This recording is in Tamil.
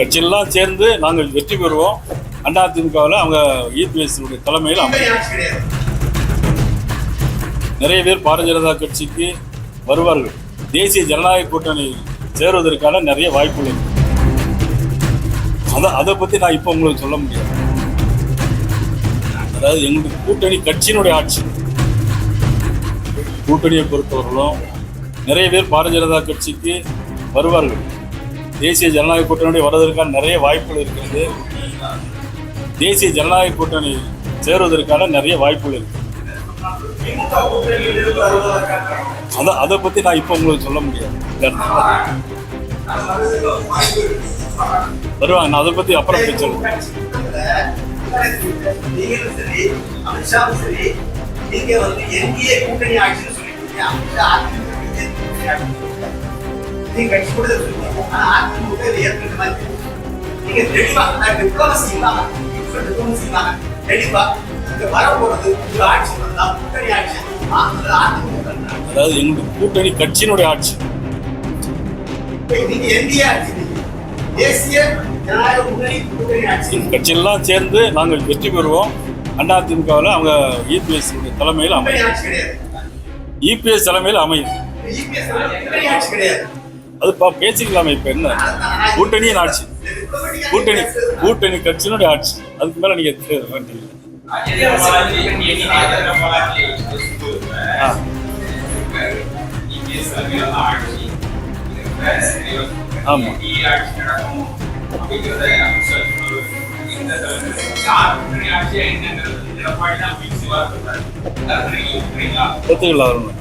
கட்சியெல்லாம் சேர்ந்து நாங்கள் வெற்றி பெறுவோம். அதிமுகவில் அவங்க இபிஎஸ் தலைமையில் அமை நிறைய பேர் பாரதிய ஜனதா கட்சிக்கு வருவார்கள். தேசிய ஜனநாயக கூட்டணி சேருவதற்கான நிறைய வாய்ப்புகள் அதை அதை பற்றி நான் இப்போ உங்களுக்கு சொல்ல முடியாது. அதாவது எங்கள் கூட்டணி கட்சியினுடைய ஆட்சி. கூட்டணியை பொறுத்தவர்களும் நிறைய பேர் பாரதிய ஜனதா கட்சிக்கு வருவார்கள். தேசிய ஜனநாயக கூட்டணி வர்றதற்கான நிறைய வாய்ப்புகள் இருக்கிறது. தேசிய ஜனநாயக கூட்டணி சேருவதற்கான நிறைய வாய்ப்புகள் இருக்கு. அதை அதை பற்றி நான் இப்போ உங்களுக்கு சொல்ல முடியாது. வருவாங்க நான் அதை பற்றி அப்புறம் பேசுறேன் நீங்க வந்து என்டிஏ கூட்டணி ஆட்சின்னு சொல்லிட்டீங்க நீங்க கட்சி கூட சொல்லுவீங்க ஆனா அதிமுக இதை ஏற்கனவே மாதிரி தெரியும். நீங்க தெளிவா டிப்ளமசி இல்லாம டிப்ளமசி இல்லாம தெளிவா இங்க வரப்போறது ஒரு ஆட்சி வந்தா கூட்டணி ஆட்சி. மாத்துறது அதிமுக தான். அதாவது எங்களுக்கு கூட்டணி கட்சியினுடைய ஆட்சி. நீங்க என்டிஏ ஆட்சி நீங்க. தேசிய ஜனநாயக முன்னணி கூட்டணி ஆட்சி. கட்சியெல்லாம் சேர்ந்து நாங்கள் வெற்றி பெறுவோம். அதிமுகவில் அவங்க இபிஎஸ் தலைமையில் கூட்டணி அமையும். இபிஎஸ் தலைமையில் அமையும் அது பா பேசிக்கலாமே இப்போ என்ன? கூட்டணியின் ஆட்சி. கூட்டணி கூட்டணி கட்சியினுடைய ஆட்சி. அதுக்கு மேலே நீங்கள் வேண்டிய ஆ. ஆமா. ஒத்துக்கலாம் வரணும்.